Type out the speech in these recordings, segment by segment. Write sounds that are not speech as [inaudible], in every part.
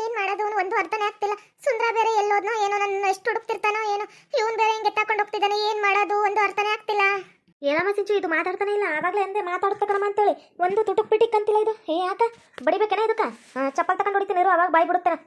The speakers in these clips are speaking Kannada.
ಏನ್ ಮಾಡೋದು? ಒಂದು ಅರ್ಥನೇ ಆಗ್ತಿಲ್ಲ. ಸುಂದರ ಬೇರೆ ಎಲ್ಲೋದ್ನೋ ಏನೋ ನನ್ನ ಎಷ್ಟು ಹುಡುಕ್ತಿರ್ತಾನೋ ಏನೋ. ಇವನ್ ಬೇರೆ ಹಿಂಗೆ ಎತ್ತಾಕೊಂಡು ಹೋಗ್ತಿದ್ದಾನೆ. ಏನ್ ಮಾಡೋದು? ಒಂದು ಅರ್ಥನೇ ಆಗ್ತಿಲ್ಲ. ಏನಮ್ಮ ಸಿಂಚು, ಇದು ಮಾತಾಡ್ತಾನೆ ಇಲ್ಲ. ಆವಾಗಲೇ ಅಂದೆ ಮಾತಾಡ್ತಕ್ಕಮ್ಮ ಅಂತೇಳಿ. ಒಂದು ತುಟುಕ್ ಪಿಟಿಕ್ ಅಂತಿಲ್ಲ ಇದು. ಏ ಯಾಕ ಬಡಿಬೇಕೇನ ಇದಕ್ಕ? ಚಪ್ಪಲ್ ತಗೊಂಡು ಹೊಡಿತೀನಿ ಅವಾಗ ಬಾಯ್ ಬಿಡುತ್ತೇನೆ.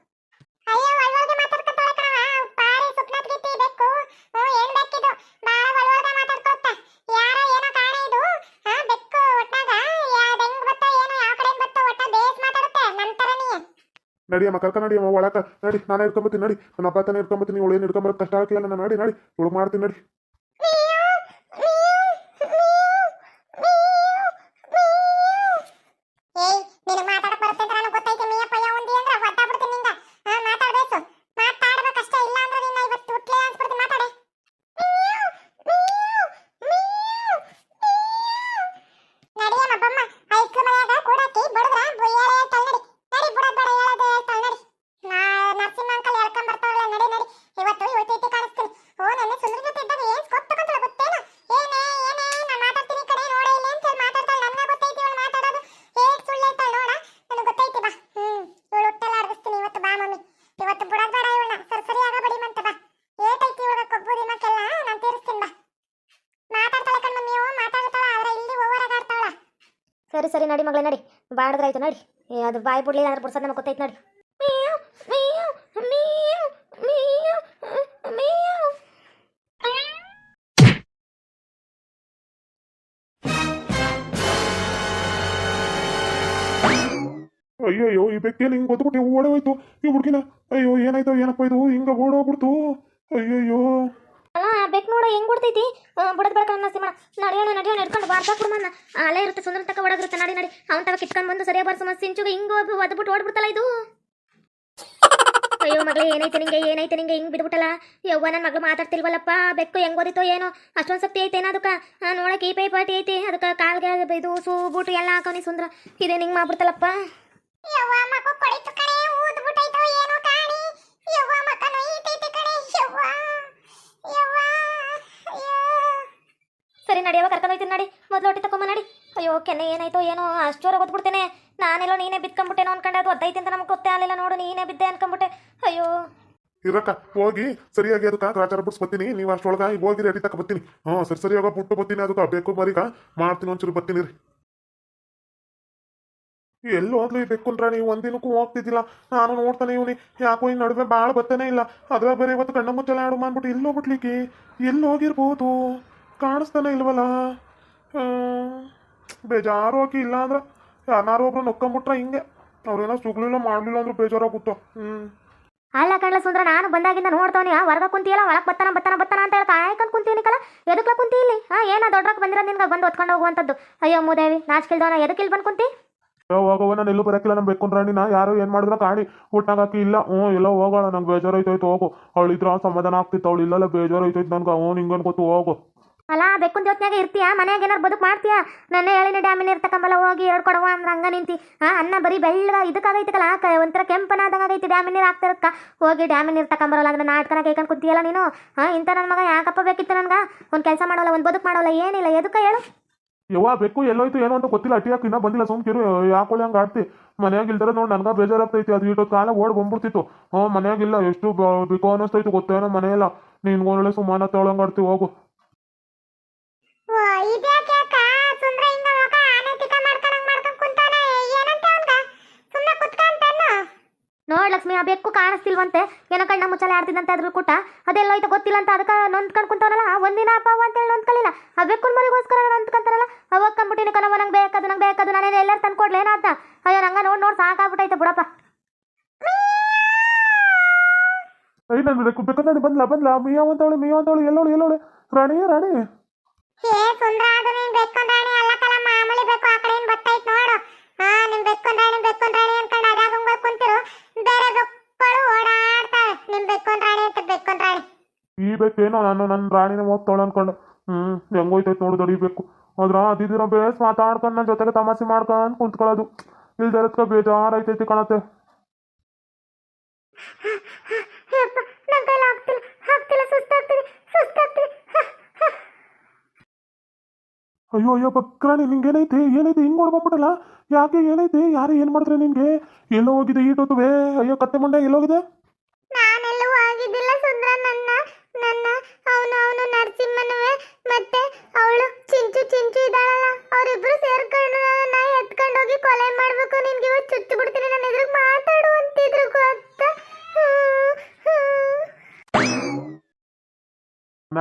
ನಡಿಯಮ್ಮ ಕರ್ಕ ನಡಿಯಮ್ಮ ಒಳಕ ನಡಿ, ನಾನು ಹಿಡ್ಕೊಂಬತ್ತೀನಿ, ನಡಿ. ನನ್ನ ಅಪ್ಪ ತಾನೇ ಹಿಡ್ಕೊಂಬತ್ತೀನಿ ಇವಳು ಏನು ಹಿಡ್ಕೊಂಬರೋದು ಕಷ್ಟ ಆಗ್ತಿಲ್ಲ ನಾನು ನಡಿ ನಡಿ. ಇವಳು ಮಾಡ್ತೀನಿ, ನಡಿ ಏಯ್ ನಿನಗೆ ಮಾತಾಡಕ್ ಬರುತ್ತೆ ಅಂತ ನನಗೆ ಗೊತ್ತೈತೆ ಮೀಯಪ್ಪ ಯಾವಂದಿ ಅಂದ್ರೆ ಹೊತ್ತಾಡ್ಬಿಡ್ತೀನಿ ನಿಂಗ ಹಾ ಮಾತಾಡ್ಬೇಕು ಮಾತಾಡ್ಬೇಕಷ್ಟೇ ಇಲ್ಲ ಅಂದ್ರೆ ನಿನ್ನ ಇವತ್ತು ಹುಟ್ಲೇ ಅನ್ಸ್ಬಿಡ್ತೀನಿ ಮಾತಾಡೆ ನಡಿಯಮ್ಮ ಬಮ್ಮ ಐಕ್ಳು ಮನ್ಯಾಗ ಕೂಡಾಕಿ ಬಡದ್ರ ಹೇಳ ಹೇಳ್ತಾಳ ನಡಿ ನಡಿ ಬುಡದ್ ಬೇಡ ಹೇಳೋದು ಹೇಳ್ತಾಳ ನಡಿ ನಾ ನರಸಿಂಹ ಅಂಕಲ್ ಹೇಳ್ಕೊಂಡ್ ಬರ್ತಾವಲ್ಲ ನಡಿ ನಡಿ ಇವತ್ತು ಇವತ್ತೈತಿ ಕಾಣಿಸ್ತೀನಿ ಓ ನನ್ನ ಸುಂದರ ಜೊತೆ ಇದ್ದಾಗ ಏನ್ ಸ್ಕೊಪ್ ತಗೊಂತಾಳ ಗೊತ್ತೇನು ಏನೇ ಏನೇ ನಾನು ಮಾತಾಡ್ತೀನಿ ಈ ಕಡೆ ನೋಡೇ ಇಲ್ಲ ಅಂತ ಹೇಳಿ ಮಾತಾಡ್ತಾಳೆ ನನ್ನ ಗೊತ್ತೈತಿ ಇವಳು ಮಾತಾಡೋದು ಏಟ್ ಸುಳ್ಳು ಹೇಳ್ತಾಳೆ ನೋಡ ನನಗೆ ಗೊತ್ತೈತಿ ಬಾ ಹ್ಮ್ ಇವಳು ಹುಟ್ಟೆಲ್ಲ ಆಡಿಸ್ತೀನಿ ಇವತ್ತು ಬಾ ಮಮ್ಮಿ ಇವತ್ತು ಬುಡದ್ ಬೇಡ ಇವಳನ್ನ ಸರಿ ಸರಿಯಾಗ ಬಡಿ ಮಂತ ಬಾ ಏಟೈತಿ ಇವಳ ಕೊಬ್ಬು ದಿನಕ್ಕೆಲ್ಲ ನಾನು ತೀರಿಸ್ತೀನಿ ಬಾ ಮಾತಾಡ್ತಾಳೆ ಕಣ್ ಮಮ್ಮಿ ಓ ಮಾತಾಡ್ತಾಳ ಆದ್ರೆ ಇಲ್ಲಿ ಓವರಾಗ ಆಡ್ತಾಳ ಸರಿ ಸರಿ ನಡಿ ಮಗಳೇ, ನಡಿ. ಬಾಡಿದ್ರಾಯ್ತು ನಡಿ. ಅದು ಬಾಯಿ ಬಿಡ್ಲಿಲ್ಲ ಅಂದ್ರೆ ಬಿಡ್ಸೋದು ನಮಗೆ ಗೊತ್ತೈತೆ ನಡಿ. ಅಯ್ಯಯ್ಯೋ, ಈ ಬೆಕ್ಕೇನು ಹಿಂಗೆ ಗೊತ್ತುಬಿಟ್ಟು ಓಡೋಯ್ತು. ಈ ಹುಡುಗಿನ, ಅಯ್ಯೋ, ಏನಾಯ್ತು, ಏನಪ್ಪ ಇದು? ಹಿಂಗೆ ಓಡೋಗ್ಬಿಡ್ತು. ಅಯ್ಯಯ್ಯೋ. ಬೆಕ್ ನೋಡ, ಹೆಂಗ್ ಬಿಡ್ತೈತಿ ಬುಡದ್ ಬೆಳಕ ಅನ್ನ ಸಿಮಣ ನಡೆಯೋಣ ನಡೆಯೋಣ ಹಿಡ್ಕೊಂಡು ಬಾರ್ಸಾ ಬಿಡ್ಮನ್ನ ಅಲೆ ಇರುತ್ತೆ, ಸುಂದರ ತಕ ಒಡಗಿರುತ್ತೆ ನಡಿ ನಡಿ. ಅವನ್ ತವ ಕಿತ್ಕೊಂಡ್ ಬಂದು ಸರಿಯಾಗಿ ಬಾರ್ಸು ಮತ್ತೆ ಸಿಂಚುಗೆ ಹಿಂಗ ಒದ್ಬಿಟ್ಟು ಓಡ್ಬಿಡ್ತಲ್ಲ ಇದು? ಅಯ್ಯೋ ಮಗಳೇ, ಏನೈತೆ ನಿಂಗೆ ಏನೈತೆ ನಿಂಗೆ, ಹಿಂಗ್ ಬಿದ್ಬಿಟ್ಟಲ್ಲ? ಯವ್ವ ನನ್ನ ಮಗಳು ಮಾತಾಡ್ತಿಲ್ವಲ್ಲಪ್ಪ, ಬೆಕ್ಕು ಹೆಂಗ್ ಓದಿತೋ ಏನೋ? ಅಷ್ಟೊಂದು ಶಕ್ತಿ ಐತೆ ಅದಕ್ಕೆ? ನೋಡಕ್ಕೆ ಈ ಪೈ ಪಾಟಿ ಐತಿ, ಅದಕ್ಕೆ ಕಾಲ್ಗೆ ಇದು, ಸೂ, ಬೂಟು ಎಲ್ಲ ಹಾಕೋನಿ ಸುಂದ್ರ. ಇದೇ ನಿಂಗ್ ಮಾಡ್ಬಿಡ್ತಲ್ಲಪ್ಪ? ಸರಿ ಕರ್ಕೊಂಡೋಯ್ತೀನಿ ನಡಿ. ಮೊದಲು ಹೊಟ್ಟೆ ತಕೊಂಬ ನಡಿ. ಅಯ್ಯೋ ಕೆನ್ನೆ ಏನಾಯ್ತೋ ಏನೋ ಅಷ್ಟೋರ ಓದ್ಬಿಡ್ತೇನೆ ನಾನೆಲ್ಲೋ ನೀನೇ ಬಿದ್ಕೊಂಬಿಟ್ಟೇನೋ ಅನ್ಕೊಂಡೆ. ಅದು ಒದ್ದೈತಿ ಅಂತ ನಮ್ಗೆ ಗೊತ್ತೇ ಆಗಲಿಲ್ಲ ನೋಡು, ನೀನೇ ಬಿದ್ದೆ ಅನ್ಕೊಂಬಿಟ್ಟೆ. ಅಯ್ಯೋ. ಇರಕ್ಕ, ಹೋಗಿ. ಸರಿಯಾಗಿ ಅದಕ್ಕೆ ಗ್ರಾಚಾರ ಬಿಡ್ಸ್ಬತ್ತೀನಿ ನೀವು ಅಷ್ಟೊಳಗ ಈಗ ಹೋಗಿ ರೆಡಿ ತಕ ಬರ್ತೀನಿ. ಹ್ಞೂ, ಸರಿ, ಸರಿಯಾಗ ಬಿಟ್ಟು ಬರ್ತೀನಿ. ಅದಕ್ಕೆ ಬೇಕು ಮರಿಗ. ಮಾಡ್ತೀನಿ ಒಂಚೂರು ಬರ್ತೀನಿ ರೀ ಎಲ್ಲಿ ಹೋದ್ಲು ಈ ಬೆಕ್ಕುಲ್ರ, ನೀವು ಒಂದಿನಕ್ಕೂ ಹೋಗ್ತಿದ್ದಿಲ್ಲ. ನಾನು ನೋಡ್ತಾನೆ ಇವನಿ. ಯಾಕೋ ಈ ನಡುವೆ ಭಾಳ ಬರ್ತಾನೆ ಇಲ್ಲ. ಅದ್ರ ಬೇರೆ ಇವತ್ತು ಕಣ್ಣ ಮುಚ್ಚಲ ಆಡು ಮಾಡ್ಬಿಟ್ಟು ಎಲ್ಲಿ ಹೋಗ್ಬಿಟ್ಲಿಕ್ಕೆ ಎಲ್ಲಿ ಹೋಗಿರ್ಬೋದು ಕಾಣಿಸ್ತಾನೆ ಇಲ್ವಲ್ಲ? ಆ, ಬೇಜಾರು ಹೋಗಿ ಇಲ್ಲ ಅಂದ್ರೆ ಯಾರು ಒಬ್ರು ನೊಕ್ಕೊಂಬಿಟ್ರೆ ಹಿಂಗೆ. ಅವ್ರೇನೋ ಸುಗ್ಲಿಲ್ಲ ಮಾಡಲಿಲ್ಲ ಅಂದ್ರೆ ಬೇಜಾರಾಗುತ್ತೋ ಹ್ಞೂ ಅಲ್ಲ ಕಣ್ಲ ಸುಂದ್ರ ನಾನು ಬಂದಾಗಿಂದ ನೋಡ್ತಾವನಿ ಹೊರಗ ಕುಂತಿಯಲ್ಲ ಒಳಗೆ ಬತ್ತಾನ ಬತ್ತಾನ ಬತ್ತಾನ ಅಂತ ಹೇಳಿ ಕಾಯ್ಕೊಂಡು ಕುಂತೀನಿ ಕಲ ಎದಕ್ಲ ಕುಂತಿ ಇಲ್ಲಿ? ಹಾ ಏನ ದೊಡ್ಡಕ್ಕೆ ಬಂದಿರೋ ನಿನ್ಗೆ ಬಂದು ಹೊತ್ಕೊಂಡು ಹೋಗುವಂಥದ್ದು? ಅಯ್ಯೋ ಮೂದೇವಿ ನಾಚಿಕಿಲ್ದವನ ಎದಕ್ಕೆ ಇಲ್ಲಿ ಬಂದು ಕುಂತಿ? ಹೋಗವ ನಾನು ಎಲ್ಲೂ ಬರಕಿಲ್ಲ ನಮ್ ಬೆಕ್ಕೊಂಡ್ರಾಣಿ ನಾ ಯಾರು ಏನು ಮಾಡಿದ್ರು ಕಾಣಿ. ಊಟನಾಗ ಹಾಕಿ ಇಲ್ಲ. ಹ್ಞೂ ಎಲ್ಲ ಹೋಗೋಣ ನಂಗೆ ಬೇಜಾರೈತೈತೆ ಹೋಗು. ಅವಳು ಸಮಾಧಾನ ಆಗ್ತಿತ್ತು ಅವಳು ಇಲ್ಲೆಲ್ಲ ಬೇಜಾರೈತೈತೆ ನನ್ಗೆ ಹ್ಞೂ ನಿಂಗನ್ ಗೊತ್ತು ಹೋಗು. ಅಲ್ಲ ಬೆಕ್ಕುಂದ ಹೊತ್ನ್ಯಾಗ ಇರ್ತೀಯಾ? ಮನ್ಯಾಗ ಏನಾರು ಬದುಕು ಮಾಡ್ತೀಯಾ? ನನ್ನ ಹೇಳಿನ ಡ್ಯಾಮಿನ ಇರ್ತಕ್ಕಂಬಲ್ಲ ಹೋಗಿ ಎರಡು ಕೊಡವ ಅಂದ್ರೆ ಹಂಗ ನಿಂತಿ. ಹಾ ಅನ್ನ ಬರೀ ಬೆಳ್ಳಗ ಇದಕ್ಕಾಗೈತಕಲ್ಲ ಕ, ಒಂಥರ ಕೆಂಪನಾದಂಗ ಆಗೈತಿ ಡ್ಯಾಮಿನ ನೀರು ಆಗ್ತಿರಕ್ಕ ಹೋಗಿ ಡ್ಯಾಮಿನ ನೀರು ಅಂದ್ರೆ ನಾಟಕನ ಕೈಕೊಂಡು ಕುಂತಿಯಲ್ಲ ನೀನು? ಹಾ ಇಂಥ ನನ್ನ ಮಗ ಯಾಕಪ್ಪ ಬೇಕಿತ್ತು ನನಗೆ? ಒಂದು ಕೆಲಸ ಮಾಡೋಲ್ಲ, ಒಂದು ಬದುಕು ಮಾಡೋಲ್ಲ, ಏನಿಲ್ಲ, ಎದಕ್ಕೆ ಹೇಳು? ಯವ್ವ, ಬೆಕ್ಕು ಎಲ್ಲೋಯ್ತು, ಏನೋ ಅಂತ ಗೊತ್ತಿಲ್ಲ. ಅಟ್ಟಿ ಇನ್ನ ಬಂದಿಲ್ಲ ಸುಮ್ಕಿರು ಯಾಕೊಳ್ಳಿ ಹಂಗೆ ಆಡ್ತಿ. ಮನ್ಯಾಗ ಇಲ್ದಾರ ನೋಡಿ, ನನ್ಗ ಬೇಜಾರಾಗ್ತೈತಿ. ಅದು ಇಟ್ಟು ಕಾಲ ಓಡ್ ಬಂದ್ಬಿಡ್ತಿತ್ತು. ಹ್ಞೂ ಮನ್ಯಾಗಿಲ್ಲ ಎಷ್ಟು ಬಿಕೋ ಅನ್ನಿಸ್ತೈತಿ ಗೊತ್ತೇನೋ ಮನೆಯಲ್ಲ. ನಿನ್ಗೊಂದೊಳ್ಳೆ ಸುಮಾನ ತೊಳಂಗಾಡ್ತಿ ಹೋಗು. ಬೆಕ್ಕು ಕಾಣಿಸ್ತಿಲ್ವಂತೆ? ಏನೋ ಕಣ್ಣ ಮುಚ್ಚಲೆ ಆಡ್ತಿದ್ದಂತೆ ಅದ್ರ ಕೂಟ? ಅದೆಲ್ಲ ಐತೆ ಗೊತ್ತಿಲ್ಲ ಅಂತ ಅದಕ್ಕೆ ನೊಂದ್ಕೊಂಡು ಕುಂತವನಲ್ಲ ಒಂದಿನ ಅಪ್ಪ ಅವ್ವ ಅಂತೇಳಿ ನೊಂದ್ಕಲಿಲ್ಲ. ಆ ಬೆಕ್ಕು ಮರಿಗೋಸ್ಕರ ನೊಂದ್ಕೊಂತಾರಲ್ಲ ಅವಾಗ ಕಂಬಿಟ್ಟಿನ ಕನವ ನಂಗೆ ಬೇಕದು ನಂಗೆ ಬೇಕದು ನಾನೇನು ಎಲ್ಲರೂ ತಂದು ಕೊಡ್ಲಿ ಏನಾದ ಅಯ್ಯೋ ನಂಗೆ ನೋಡಿ ನೋಡಿ ಸಾಕಾಗ್ಬಿಟ್ಟೈತೆ ಬಿಡಪ್ಪ. ಐ ನಾನು ಬೆಕ್ಕು ಬೆಕ್ಕಂದಾಡಿ ಬಂದ್ಲ ಬಂದ್ಲ. ಮಿಯಾವ್ ಅಂತವಳು ಮಿಯಾವ್ ಅಂತವಳು ಎಲ್ಲೋಳು ಎಲ್ಲೋಳು. ರಾಣಿ ರಾಣಿ. ಏ ಸುಂದ್ರ ಅದು ನೀನ್ ಬೆಕ್ಕೊಂದ್ ರಾಣಿ ಅಲ್ಲ ಕಲ ಮಾಮೂಲಿ ಬೆಕ್ಕು ಆ ಕಡೆಯಿಂದ ಬತ್ತೈತ್ ನೋಡು ಹಾ ನಿಮ್ ಬೆಕ್ಕೊಂದ್ ರಾಣಿ ಬೆಕ್ಕೊಂದ್ ರಾಣಿ ಅನ್ಕೊಂಡು ಅದಾಗ ಹಂಗ ಕುಂತಿರು ಬೇರೆ ಬೆಕ್ಕಳು ಓಡಾಡ್ತಾವೆ ನಿಮ್ ಬೆಕ್ಕೊಂದ್ ರಾಣಿ ಅಂತ ಬೆಕ್ಕೊಂದ್ ರಾಣಿ ಈ ಬೇಕೇನೋ ನಾನು ನನ್ನ ರಾಣಿನ ಓದ್ತಾಳೆ ಅನ್ಕೊಂಡು. ಹ್ಮ್ ಹೆಂಗೋಯ್ತೈತೆ ನೋಡು ದಡಿಬೇಕು ಅದ್ರ ಅದಿದಿರ ಬೇಸ್ ಮಾತಾಡ್ಕೊಂಡು ನನ್ನ ಜೊತೆಗೆ ತಮಾಷೆ ಮಾಡ್ಕೊಂಡು ಕುಂತ್ಕೊಳ್ಳೋದು. ಇಲ್ದರತ್ಕ ಬೇಜಾರೈತೈತಿ ಕಾಣತ್ತೆ. ಅಯ್ಯೋ ಅಯ್ಯೋ ಆಗ್ತಿಲ್ಲ ನಿಂಗೆ ಬಕ್ರಾಣಿ ನಿಂಗೇನೈತೆ? ಏನೈತೆ? ಹಿಂಗ್ ನೋಡ್ಕೊಂಬಿಟ್ಟಲ್ಲ ಯಾಕೆ ಏನೈತೆ? ಯಾರು ಏನ್ ಮಾಡಿದ್ರೆ ನಿನ್ಗೆ? ಎಲ್ಲೋ ಹೋಗಿದೆ ಈಟೊತ್ತುವೆ? ಅಯ್ಯೋ ಕತ್ತೆ ಮುಂಡೆ ಎಲ್ಲೋಗಿದೆ ನಾನೆಲ್ಲೂ ಆಗಿದ್ದಿಲ್ಲ ಸುಂದ್ರ ನನ್ನ ನನ್ನ ಅವನು ಅವನು ನರಸಿಂಹನುವೆ ಮತ್ತೆ ಅವಳು ಚಿಂಚು ಚಿಂಚು ಇದ್ದಾಳಲ್ಲ ಅವರಿಬ್ರು ಸೇರ್ಕೊಂಡು ನನ್ನ ಎತ್ಕೊಂಡು ಹೋಗಿ ಕೊಲೆ ಮಾಡ್ಬೇಕು ನಿನ್ಗೆ ಇವತ್ತು ಚುಚ್ಚು ಬಿಡ್ತೀನಿ ನನ್ನ ಎದುರು ಮಾತಾಡು ಅಂತಿದ್ರು ಗೊತ್ತಾ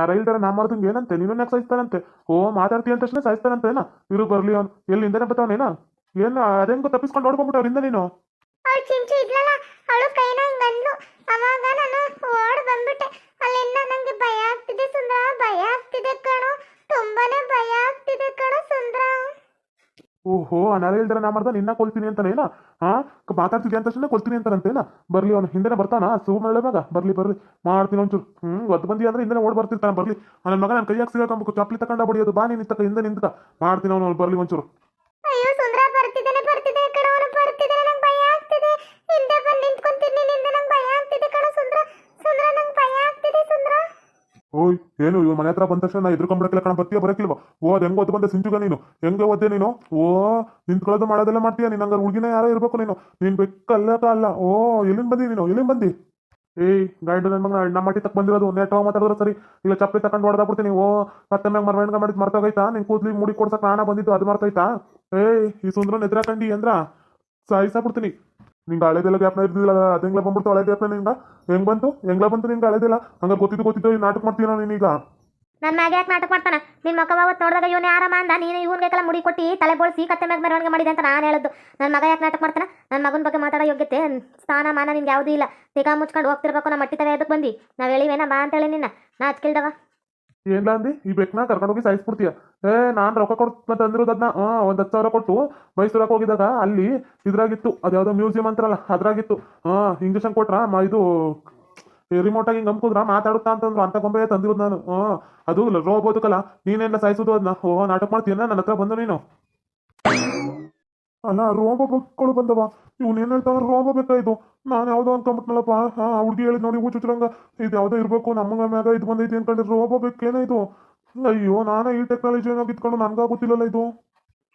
ನಾ ಇಲ್ದಾರ ನಾ ಮಾಡ್ದಂಗೆ ಏನಂತೆ? ನೀನು ಯಾಕೆ ಸಾಯಿಸ್ತಾನಂತೆ? ಓ ಮಾತಾಡ್ತೀಯ ಅಂತ ತಕ್ಷಣ ಸಾಯಿಸ್ತಾನಂತೆ ಏನ? ಇರು, ಬರ್ಲಿ ಅವ್ನು. ಎಲ್ಲಿ ಹಿಂದೆನೆ ಬರ್ತಾವನೇನ ಏನ್ ಅದೇಂಗೋ ತಪ್ಪಿಸ್ಕೊಂಡು ನೋಡ್ಕೊಂಬಿಟ್ಟವ್ರಿಂದ ನೀನು? ಓಹೋ, ಆ ನರ ನಾ ಮಾಡ್ದ, ನಿನ್ನ ಕೊಲ್ತೀನಿ ಅಂತಾನೇನ ಹಾ ಮಾತಾಡ್ತಿದ್ಯಾ ಅಂತ ತಕ್ಷಣ ಕೊಲ್ತೀನಿ ಅಂತಾನಂತೇನ ಬರ್ಲಿ ಅವ್ನು, ಹಿಂದೆನೆ ಬರ್ತಾನ? ಸುಮ್ಮನೆ ಮಗ. ಬರ್ಲಿ ಬರ್ಲಿ. ಮಾಡ್ತೀನಿ ಒಂಚೂರು. ಹ್ಮ್, ಒದ್ದು ಬಂದಿ ಅಂದ್ರೆ ಹಿಂದೆ ಓಡ್ ಬರ್ತಿರ್ತಾನೆ, ಬರ್ಲಿ. ನನ್ನ ಮಗ ನನ್ನ ಕೈಯಾಗ ಸಿಗಬೇಕು ಚಪ್ಲಿ ತಕೊಂಡ ಬಡಿಯೋದು ಬಾ ನೀನು ಹಿಂದೆ ನಿಂತ ಮಾಡ್ತೀನಿ ಅವನು ಬರ್ಲಿ ಒಂಚೂರು ಅಯ್ಯೋ ಸುಂದ್ರ ಬರ್ತಿದ್ದಾನೆ ಬರ್ತಿದ್ದಾನೆ ಕಣೋ ಅವನು ಬರ್ತಿದ್ದಾನೆ ನಂಗೆ ಭಯ ಆಗ್ತಿದೆ ಹಿಂದೆ ಬಂದು ನಿಂತ್ಕೊಂತೀನಿ ನಿಂದ ನಂಗೆ ಭಯ ಆಗ್ತಿದೆ ಕಣೋ ಸುಂದ್ರ ಸುಂದ್ರ ನಂಗೆ ಭಯ ಆಗ್ತಿದೆ ಸುಂದ್ರ ಓಯ್, ಏನು ಇವ್ ಮನೆ ಹತ್ರ ಬಂದ ತಕ್ಷಣ ನಾ ಎದ್ರುಕೊಂಡ್ಬಿಡಕ್ಕಿಲ್ಲ ಕಣ ಬರ್ತೀಯ ಬರಕಿಲ್ವ ಓ, ಅದ್ ಹೆಂಗ್ ಓದ್ ಬಂದೆ ಸಿಂಚುಗ ನೀನು? ಹೆಂಗೆ ಓದ್ದೆ ನೀನು? ಓ, ನಿಂತ್ಕೊಳ್ಳೋದು ಮಾಡೋದೆಲ್ಲ ಮಾಡ್ತೀಯ ನೀನು? ಹಂಗಾರೆ ಹುಡುಗಿನ ಯಾರೋ ಇರ್ಬೇಕು ನೀನು. ನೀನ್ ಬೆಕ್ಕಲ್ಲಕ ಅಲ್ಲ. ಓ, ಎಲ್ಲಿಂದ ಬಂದಿ ನೀನು? ಎಲ್ಲಿಂದ ಬಂದಿ? ಏಯ್, ಗೈಡ್ ನನ್ನ ಮಗ ನಮ್ಮ ಮಟ್ಟಿ ತಕ್ಕ ಬಂದಿರೋದು. ನೆಟ್ ಮಾತಾಡಿದ್ರೆ ಸರಿ. ಇಲ್ಲ, ಚಪ್ಪಲಿ ತಕೊಂಡು ಹೊಡೆದಾಗ್ಬಿಡ್ತೀನಿ. ಓ, ಮತ್ತೆ ಮ್ಯಾಗ ಮರವಣಿಗೆ ಮಾಡಿದ್ ಮರ್ತೋಗೈತಾ? ನಿನ್ ಕೂದ್ಲಿ ಮುಡಿ ಕೊಡ್ಸಕ್ ನಾನ ಬಂದಿದ್ದು, ಅದು ಮರ್ತೋಯ್ತಾ? ಏಯ್, ಈ ಸುಂದ್ರನ್ ಎದ್ರಾಕಂಡಿ ಅಂದ್ರ ಸಾಯಿಸಾಬಿಡ್ತೀನಿ ನಿಂಗೆ ಹಳೆದೆಲ್ಲ ಗ್ಯಾಪ್ನ ಇರ್ದಿಲ್ಲ ಅದಂಗ್ಲ ಬಂದ್ಬಿಡ್ತು ಹಳೆ ನಿಂಗ ಹೆಂಗ್ ಬಂತು? ಹೆಂಗ್ಲ ಬಂತು ನಿಂಗೆ ಹಳೆದಿಲ್ಲ ಹಂಗ ಗೊತ್ತಿದ್ದು ಗೊತ್ತಿದ್ದು ಈ ನಾಟಕ ಮಾಡ್ತೀನ ನೀನೀಗ? ನನ್ನ ಮ್ಯಾಗ ಯಾಕೆ ನಾಟಕ ಮಾಡ್ತಾನ? ನಿನ್ನ ಮಗ ಅವತ್ತು ನೋಡಿದಾಗ ಇವನು ಯಾರಮ್ಮ ಅಂದ, ನೀನು ಇವನ್ಗೆಲ್ಲ ಮುಡಿ ಕೊಟ್ಟು ತಲೆ ಬೋಳಿಸಿ ಕತ್ತೆ ಮ್ಯಾಗ ಮೆರವಣಿಗೆ ಮಾಡಿದೆ ಅಂತ ನಾನು ಹೇಳದ್ದು. ನನ್ನ ಮಗ ಯಾಕೆ ನಾಟಕ ಮಾಡ್ತಾನ? ನನ್ನ ಮಗನ ಬಗ್ಗೆ ಮಾತಾಡೋ ಯೋಗ್ಯತೆ ಸ್ಥಾನ, ಮಾನ ನಿನ್ಗೆ ಯಾವುದೂ ಇಲ್ಲ. ತಿಗಾ ಮುಚ್ಕೊಂಡು ಹೋಗ್ತಿರ್ಬೇಕು, ನಮ್ಮ ಮಟ್ಟಿ ತವೆ ಎದಕ್ಕೆ ಬಂದು? ನಾವು ಹೇಳಿವೇನ, ಬಾ ಅಂತೇಳಿ ನಿನ್ನ. ನಾ ಹಚ್ಕಿಲ್ದವ ಏನ್ಲ ಅಂದಿ? ಈ ಬೆಕ್ನ ಕರ್ಕೊಂಡೋಗಿ ಸಾಯಿಸ್ಬಿಡ್ತೀಯ ಏ, ನಾನ್ ರೊಕ್ಕ ಕೊಡ್ತ ತಂದಿರೋದು ಅದನ್ನ ಒಂದ್ ಹತ್ತು ಸಾವಿರ ಕೊಟ್ಟು ಮೈಸೂರಕ್ಕೆ ಹೋಗಿದಾಗ ಅಲ್ಲಿ ಇದ್ರಾಗಿತ್ತು, ಅದ್ಯಾವುದೋ ಮ್ಯೂಸಿಯಂ ಅಂತಾರಲ್ಲ, ಅದ್ರಾಗಿತ್ತು. ಹಾ ಇಂಜೆಕ್ಷನ್ ಕೊಟ್ರ ಮ, ಇದು ರಿಮೋಟ್ ಆಗಿ ಗಮ್ಕುದ್ರ ಮಾತಾಡುತ್ತಾ ಅಂತಂದ್ರು, ಅಂತ ಗೊಂಬೆ ತಂದಿರೋದು ನಾನು. ಹ, ಅದು ರೋಬೋದಕ್ಕಲ್ಲ ನೀನೆಲ್ಲ ಸಾಯಿಸೋದು ಅದನ್ನ ಓ ನಾಟಕ ಮಾಡ್ತೀಯ ನನ್ನ ಹತ್ರ ಬಂದು ನೀನು. ಅಲ್ಲ ರೋಬೋ ಬೆಕ್ಕಳು ಬಂದವ. ಏನ್ ಹೇಳ್ತಾವ ರೋಬೋ ಬೇಕಾ ಇದು. ನಾನು ಯಾವ್ದೋ ಅನ್ಕೊಂಬಿಟ್ನಲ್ಲಪ್ಪ ಹಾ ಹುಡುಗಿ ಹೇಳಿದ್ ನೋಡಿ ಹುಚ್ಚುಚ್ಚರಂಗ ಇದು ಯಾವ್ದೋ ಇರ್ಬೇಕು ನಮ್ಮ ಮ್ಯಾಗ ಇದು ಬಂದೈತಿ ಅನ್ಕೊಂಡ್ರೆ ರೋಬೋ ಬೇಕೇನ ಇದು? ಅಯ್ಯೋ, ನಾನು ಈ ಟೆಕ್ನಾಲಜಿ ಇಟ್ಕೊಂಡು ನನ್ಗ ಗೊತ್ತಿಲ್ಲಲ್ಲ ಇದು.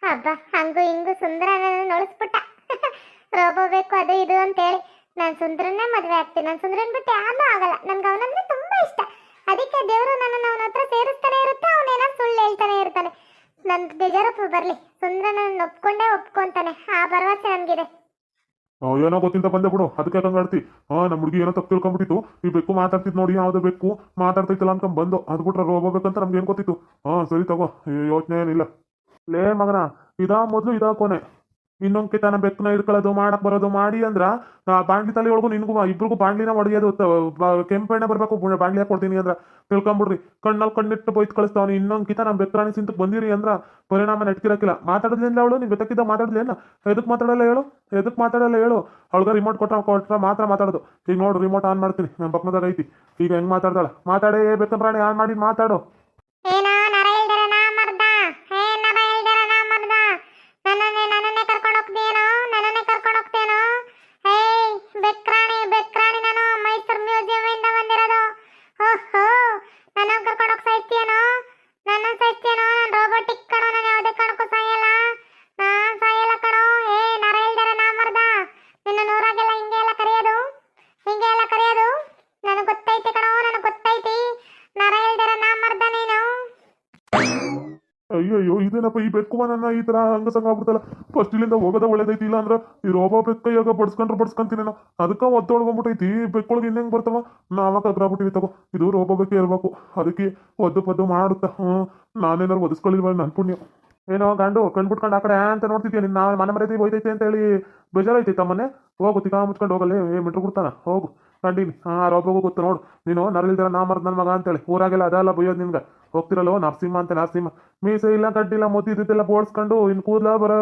ಹಬ್ಬ, ಹಂಗು ಹಿಂಗು ಸುಂದರ ನನ್ನ ನೋಡಿಸ್ಬಿಟ್ಟ [laughs] ರೋಬೋ ಬೇಕು ಅದು ಇದು ಅಂತೇಳಿ. ನಾನು ಸುಂದರನ್ನೇ ಮದುವೆ ಆಗ್ತೀನಿ. ನಾನು ಸುಂದರನ್ ಬಿಟ್ಟು ಯಾರು ಆಗಲ್ಲ. ನನ್ಗೆ ಅವನಂದ್ರೆ ತುಂಬಾ ಇಷ್ಟ. ಅದಕ್ಕೆ ದೇವರು ನನ್ನನ್ನು ಅವನ ಹತ್ರ ಸೇರಿಸ್ತಾನೆ ಇರುತ್ತೆ ಅವನೇನಾದ್ರು ಸುಳ್ಳು ಹೇಳ್ತಾನೆ ಇರ್ತಾನೆ. ನನ್ ಬೇಜಾರಪ್ಪ ಬರ್ಲಿ. ನನ್ನ ಒಪ್ಕೊಂಡೇ ಒಪ್ಕೊಂತಾನೆ. ಆ ಭರವಸೆ ನನ್ಗಿದೆ. ಏನೋ ಗೊತ್ತಿಂತ ಬಂದೆ ಬಿಡು. ಅದಕ್ಕೆ ಹಂಗಾಡ್ತಿ ಹಾ ನಮ್ಮ ಹುಡುಗಿ ಏನೋ ತಪ್ಪು ತಿಳ್ಕೊಂಡ್ಬಿಟ್ಟಿತ್ತು ಈ ಬೆಕ್ಕು ಮಾತಾಡ್ತಿದ್ ನೋಡಿ ಯಾವ್ದು ಬೆಕ್ಕು ಮಾತಾಡ್ತೈತಲ್ಲ ಅನ್ಕೊಂಡ್ ಬಂದು. ಅದ್ ಬಿಟ್ರೆ ರೋಬೋ ಬೇಕಂತ ನಮ್ಗೆ ಏನ್ ಗೊತ್ತಿತ್ತು? ಹಾ ಸರಿ ತಗೋ. ಯೋಚನೆ ಏನಿಲ್ಲ. ಲೇ, ಮಗನ, ಇದಾ ಮೊದ್ಲು ಇದಾ ಕೊನೆ. ಇನ್ನೊಂದ್ ಕಿತನ ಬೆಕ್ಕನ ಹಿಡ್ಕೊಳ್ಳೋದು ಮಾಡಕ್ ಬರೋದು ಮಾಡಿ ಅಂದ್ರ ಬಾಂಡ್ಲಿ ತಲೆ ಒಳಗು ನಿನ್ಗೂ ಇಬ್ರಿಗೂ ಬಾಂಡ್ಲಿನ ಹೊಡೆಯೋದು ಕೆಂಪಣ್ಣ ಬರ್ಬೇಕು ಬಾಂಡ್ಲಿ ಕೊಡ್ತೀನಿ ಅಂದ್ರ, ತಿಳ್ಕೊಂಬಿಡ್ರಿ. ಕಣ್ಣಲ್ಲಿ ಕಣ್ಣಿಟ್ಟು ಬೈತ್ ಕಳಿಸ್ತಾವ್ ಇನ್ನೊಂದ್ ಕಿತ ನಮ್ ಬೆಕ್ರಾಣಿ ಸಿಂತ ಬಂದಿರಿ ಅಂದ್ರ, ಪರಿಣಾಮ ನೆಟ್ಕಿರಕ್ಕಿಲ್ಲ ಮಾತಾಡೋದ್ಲಿಂದ ಅವಳು? ನೀನ್ ಬೆತ್ತಕ್ಕಿದ್ದ ಮಾತಾಡಲಿಲ್ಲ ಎದಕ್ ಮಾತಾಡಲ್ಲ ಹೇಳು? ಎದಕ್ ಮಾತಾಡಲ್ಲ ಹೇಳು? ಅವಳಗ ರಿಮೋಟ್ ಕೊಟ್ಟ ಕೊಟ್ರ ಮಾತ್ರ ಮಾತಾಡೋದು. ಈಗ ನೋಡು ರಿಮೋಟ್ ಆನ್ ಮಾಡ್ತೀನಿ. ನನ್ನ ಪಕ್ಕದಾಗ ಐತಿ. ಈಗ ಹೆಂಗ್ ಮಾತಾಡ್ತಾಳ ಮಾತಾಡೇ ಪ್ರಾಣಿ, ಆನ್ ಮಾಡಿ ಮಾತಾಡು. ಇದೇನಪ್ಪ ಈ ಬೆಕ್ಕು ನನ್ನ ಈ ತರ ಹಂಗ ಸಂಗ ಆಗ್ಬಿಡ್ತಲ್ಲ ಫಸ್ಟ್ ಇಲ್ಲಿಂದ ಹೋಗೋದ ಒಳ್ಳೇದೈತಿ ಇಲ್ಲ ಅಂದ್ರೆ ಈ ರೋಬೋ ಬೆಕ್ಕ ಇವಾಗ ಬಡ್ಸ್ಕೊಂಡ್ರೆ ಬಡ್ಸ್ಕೊಂತೀನಿ ನಾನು. ಅದಕ್ಕ ಈ ಬೆಕ್ಕೊಳಗೆ ಇನ್ನೆಂಗ್ ಬರ್ತಾವ? ನಾವಾಗ ಬಿಟ್ಟಿವಿ ತಗೋ, ಇದು ರೋಬೋ ಬೆಕ್ಕ ಇರ್ಬೇಕು. ಅದಕ್ಕೆ ಒದ್ದು ಪದ್ದು ಮಾಡುತ್ತ, ಹ್ಮ್. ನಾನೇನಾರು ಒದಿಸ್ಕೊಳ್ಳಿಲ್ವ ನನ್ನ ಪುಣ್ಯ. ಏನೋ ಗಂಡು ಕಣ್ಬಿಟ್ಕೊಂಡು ಆ ಕಡೆ ಅಂತ ನೋಡ್ತಿದ್ಯಾ ನಿನ್ನ ಮನೆ ಮರ್ಯಾದೆ ಹೋಯ್ತೈತೆ ಅಂತ ಹೇಳಿ ಬೇಜಾರೈತಿ ತಮ್ಮನೆ ಹೋಗು ತಿಕಾ ಮುಚ್ಕೊಂಡು ಹೋಗಲ್ಲ. ಏ, ಮಿಟ್ರು ಕೊಡ್ತಾನ ಹೋಗು. ಕಂಡೀನಿ. ಹಾ ರೋಬೋಗೂ ಗೊತ್ತು ನೋಡು. ನೀನು ನರಳಿಲ್ದಿರ ನಾ ಮರ್ದ ನನ್ನ ಮಗ ಅಂತೇಳಿ. ಊರಾಗೆಲ್ಲ ಅದೆಲ್ಲ ಬೈಯೋದು ನಿನ್ಗೆ. ಹೋಗ್ತಿರಲ್ಲೋ ನರಸಿಂಹ ಅಂತ ನರಸಿಂಹ. ಮೀಸೆ ಇಲ್ಲ ಕಡ್ಡಿಲ್ಲ ಮೊತ್ತಿ ಇದ್ದಿದ್ದೆಲ್ಲ ಬೋಡ್ಸ್ಕೊಂಡು ಇನ್ನು ಕೂದಲ ಬರೋ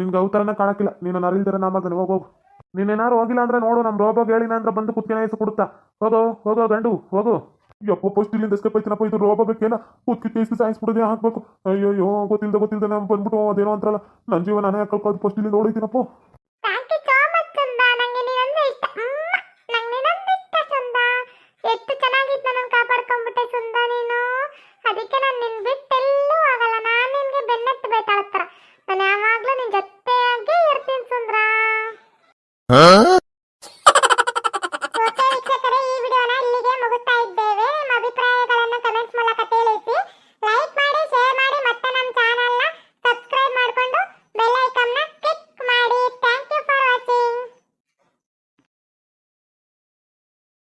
ನಿನ್ಗೆ ಅವತರನ ಕಾಣಕ್ಕಿಲ್ಲ. ನೀನು ನರಿಲ್ದಿರ ನಾ ಮರ್ದಾನೆ ಹೋಗು ಹೋಗು. ನೀನೇನಾರು ಹೋಗಿಲ್ಲ ಅಂದ್ರೆ ನೋಡು ನಮ್ಮ ರೋಬೋಗ್ ಹೇಳಿನ ಅಂದ್ರೆ ಬಂದು ಹೆಸರು ಕೊಡುತ್ತಾ ಹೋಗೋ ಹೋಗೋ ಗಂಡು, ಹೋಗು. ಯಪ್ಪ ಫಸ್ಟ್ ಇಲ್ಲಿಂದ ಎಸ್ಕೇಪ್ ಆಯ್ತನಪ್ಪ ಇದು ರೋಬೋ ಬೇಕೇನ ಕುತ್ಕಿ ಸೈನ್ಸ್ ಸಾಯಿಸ್ ಬಿಡೋದೇ ಹಾಕ್ಬೇಕು. ಅಯ್ಯೋ ಗೊತ್ತಿಲ್ದ ಗೊತ್ತಿಲ್ದ ನಾನು ಬಂದ್ಬಿಟ್ಟು ಅದೇನೋ ಅಂತಾರಲ್ಲ. ನನ್ನ ಜೀವನ ನಾನೇ ಕಳ್ಕೋದು ಫಸ್ಟ್ ಇಲ್ಲಿಂದ ಓಡೈತೀನಪ್ಪ